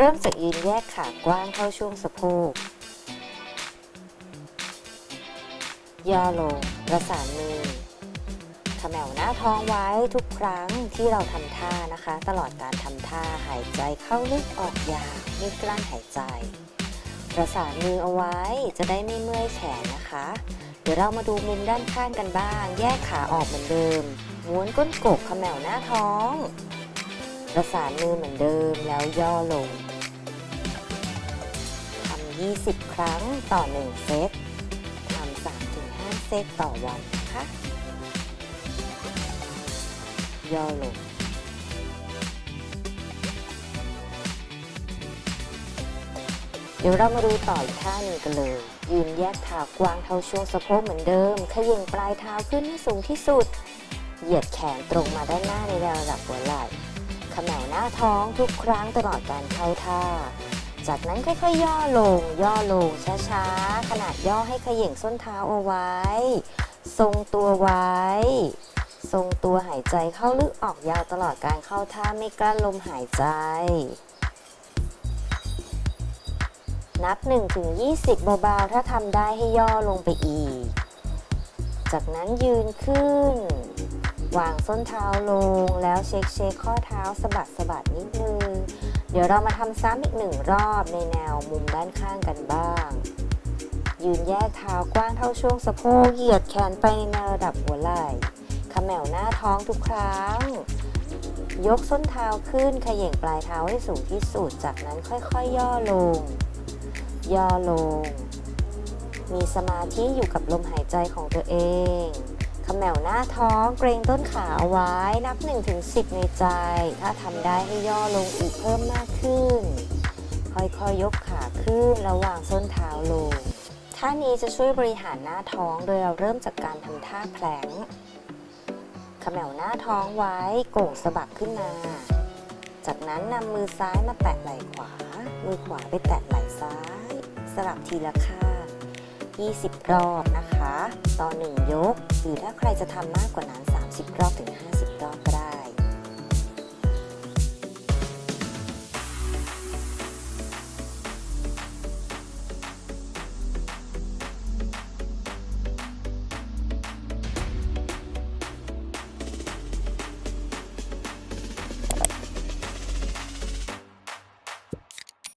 เริ่มจากยืนแยกขากว้างเข้าช่วงสะโพก ย่อลง ประสานมือขมวหน้าท้องไว้ทุกครั้งที่เราทำท่านะคะ ตลอดการทำท่าหายใจเข้าลึกออกยาวไม่กลั้นหายใจประสานมือเอาไว้จะได้ไม่เมื่อยแขนนะคะ เดี๋ยวเรามาดูมุมด้านข้างกันบ้าง แยกขาออกเหมือนเดิมม้วนก้นกบขมวหน้าท้อง ประสานมือเหมือนเดิมแล้วย่อลงทำ20 ครั้งต่อ 1 เซตทำ3-5 เซตต่อวันนะคะย่อลงเดี๋ยวเรามาดูต่ออีกท่านึงกันเลย ยืนแยกเท้ากวางเท่าช่วงสะโพกเหมือนเดิม ขย่งปลายเท้าขึ้นให้สูงที่สุด เหยียดแขนตรงมาด้านหน้าในระดับหัวไหล่ มวหน้าท้องทุกครั้งตลอดการเข้าท่า จากนั้นค่อยๆ ย่อลง ย่อลงช้าๆ ขนาดย่อให้เขย่งส้นเท้าเอาไว้ ทรงตัวไว้ ทรงตัวหายใจเข้าลึกออกยาวตลอดการเข้าท่าไม่กลั้นลมหายใจ นับ1ถึง20เบาๆ ถ้าทำได้ให้ย่อลงไปอีก จากนั้นยืนขึ้น วางส้นเท้าลงแล้วเช็คเช็คข้อเท้าสะบัดสะบัดนิดนึง เดี๋ยวเรามาทำซ้ำอีกหนึ่งรอบในแนวมุมด้านข้างกันบ้าง ยืนแยกเท้ากว้างเท่าช่วงสะโพกเหยียดแขนไปในแนวระดับหัวไหล่ขมวหน้าท้องทุกครั้ง ยกส้นเท้าขึ้นขย่งปลายเท้าให้สูงที่สุด จากนั้นค่อยๆย่อลง ย่อลง มีสมาธิอยู่กับลมหายใจของตัวเอง ขมวหน้าท้องเกรงต้นขาเอาไว้นับ1ถึง10 ในใจ ถ้าทำได้ให้ย่อลงอีกเพิ่มมากขึ้น ค่อยๆยกขาขึ้นแล้ววางส้นเท้าลงท่านี้จะช่วยบริหารหน้าท้องโดยเราเริ่มจากการทำท่าแผลงขมวหน้าท้องไว้โก่งสะบักขึ้นมา จากนั้นนำมือซ้ายมาแตะไหล่ขวา มือขวาไปแตะไหล่ซ้าย สลับทีละข้าง 20 รอบนะคะ ต่อ 1 ยก หรือถ้าใครจะทำมากกว่านั้น 30 รอบถึง 50รอบ